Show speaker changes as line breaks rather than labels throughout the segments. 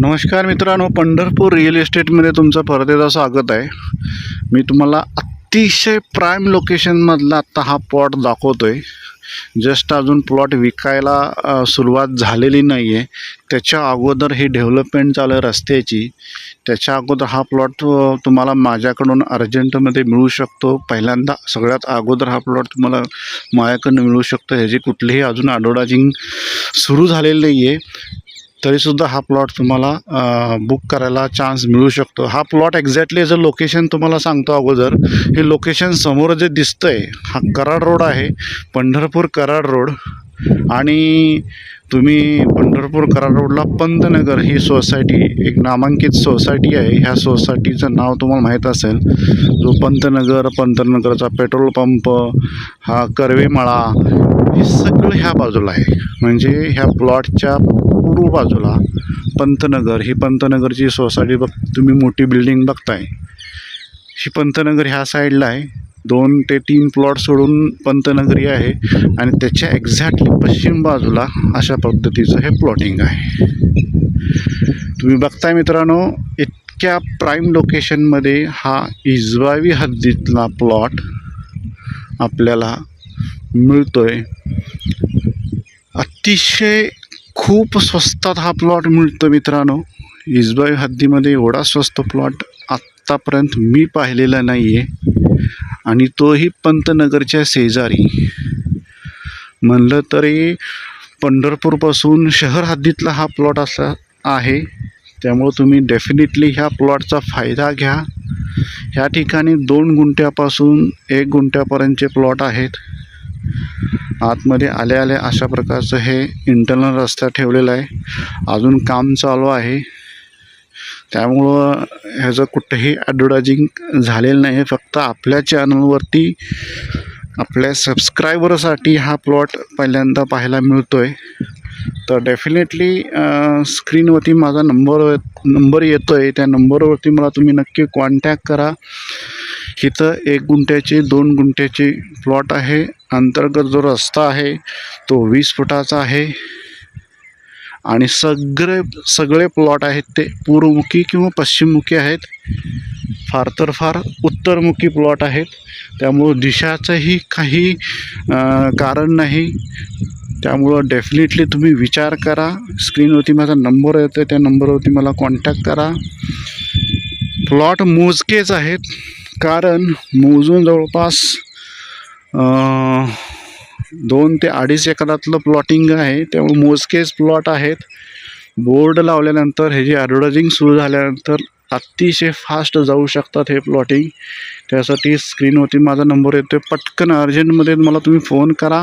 नमस्कार मित्रांनो पंढरपूर रिअल इस्टेटमध्ये तुमचं परत एकदा स्वागत आहे. मी तुम्हाला अतिशय प्राईम लोकेशनमधला आत्ता हा प्लॉट दाखवतो आहे जस्ट अजून प्लॉट विकायला सुरुवात झालेली नाही आहे त्याच्या अगोदर ही डेव्हलपमेंट चालू आहे रस्त्याची. त्याच्या अगोदर हा प्लॉट तुम्हाला माझ्याकडून अर्जंटमध्ये मिळू शकतो. पहिल्यांदा सगळ्यात अगोदर हा प्लॉट तुम्हाला माझ्याकडून मिळू शकतो. ह्याची कुठलीही अजून आडोडाजिंग सुरू झालेली नाही आहे तरीसुद्धा हा प्लॉट तुम्हाला बुक करायला चान्स मिळू शकतो. हा प्लॉट एक्झॅक्टली याचं लोकेशन तुम्हाला सांगतो अगोदर. हे लोकेशन समोर जे दिसतं आहे हा कराड रोड आहे पंढरपूर कराड रोड आणि तुम्ही पंढरपूर कराड रोडला पंतनगर ही सोसायटी एक नामांकित सोसायटी आहे. ह्या सोसायटीचं नाव तुम्हाला माहीत असेल जो पंतनगर पंतनगरचा पेट्रोल पंप हा कर्वेमाळा हे सगळं ह्या बाजूला आहे. म्हणजे ह्या प्लॉटच्या पूर्व बाजूला पंतनगर ही पंतनगरची सोसायटी बघ तुम्ही मोठी बिल्डिंग बघताय. ही पंतनगर ह्या साईडला आहे. दोन ते तीन प्लॉट सोडून पंतनगरी आहे. आणि त्याच्या एक्झॅक्टली पश्चिम बाजूला अशा पद्धतीचं हे प्लॉटिंग आहे. तुम्ही बघताय मित्रांनो इतक्या प्राईम लोकेशनमध्ये हा इजवावी हद्दीतला प्लॉट आपल्याला मिळतोय. अतिशय खूप स्वस्तात हा प्लॉट मिळतो मित्रांनो. इजबाई हद्दीमध्ये एवढा स्वस्त प्लॉट आत्तापर्यंत मी पाहिलेला नाही आहे आणि तोही पंतनगरच्या शेजारी. म्हणलं तरी पंढरपूरपासून शहर हद्दीतला हा प्लॉट असा आहे. त्यामुळं तुम्ही डेफिनेटली ह्या प्लॉटचा फायदा घ्या. ह्या ठिकाणी दोन गुंठ्यापासून एक गुंठ्यापर्यंतचे प्लॉट आहेत. आतमध्ये आल्या आल्या अशा प्रकारचं हे इंटरनल रस्ता ठेवलेला आहे. अजून काम चालू आहे. त्यामुळं ह्याचं कुठंही ॲडव्हर्टायझिंग झालेलं नाही. आहे फक्त आपल्या चॅनलवरती आपल्या सबस्क्रायबरसाठी हा प्लॉट पहिल्यांदा पाहायला मिळतो आहे तर डेफिनेटली स्क्रीनवरती माझा नंबर नंबर येतो आहे त्या नंबरवरती मला तुम्ही नक्की कॉन्टॅक्ट करा. इथं एक गुंठ्याचे दोन गुंठ्याचे प्लॉट आहे. अंतर्गत जो रस्ता आहे तो वीस फुटाचा आहे. आणि सगळे सगळे प्लॉट आहेत ते पूर्वमुखी किंवा पश्चिममुखी आहेत. फार तर फार उत्तरमुखी प्लॉट आहेत. त्यामुळं दिशाचंही काही कारण नाही. त्यामुळं डेफिनेटली तुम्ही विचार करा. स्क्रीनवरती माझा नंबर येतो त्या नंबरवरती मला कॉन्टॅक्ट करा. प्लॉट मोजकेच आहेत. कारण मोजून जवळपास दोन ते अडीच एकरातलं प्लॉटिंग आहे. त्यामुळे मोजकेच प्लॉट आहेत. बोर्ड लावल्यानंतर हे जे ॲडव्हर्टायझिंग सुरू झाल्यानंतर अतिशय फास्ट जाऊ शकतात हे प्लॉटिंग त्यासाठी स्क्रीनवरती माझा नंबर येतो पटकन अर्जंटमध्ये मला तुम्ही फोन करा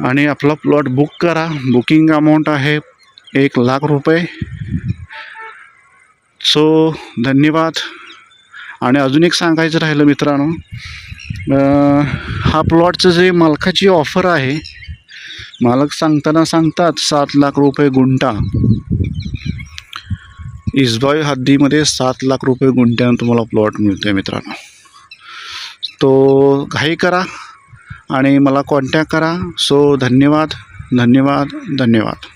आणि आपला प्लॉट बुक करा. बुकिंग अमाऊंट आहे एक लाख रुपये. सो धन्यवाद. आणि अजून एक सांगायचं राहिलं मित्रांनो. हा प्लॉटचं जे मालकाची ऑफर आहे मालक सांगताना सांगतात सात लाख रुपये गुंठा. इजबाई हद्दीमध्ये सात लाख रुपये गुंठ्यानं तुम्हाला प्लॉट मिळतो आहे मित्रांनो. तो घाई करा आणि मला कॉन्टॅक्ट करा. सो धन्यवाद धन्यवाद धन्यवाद.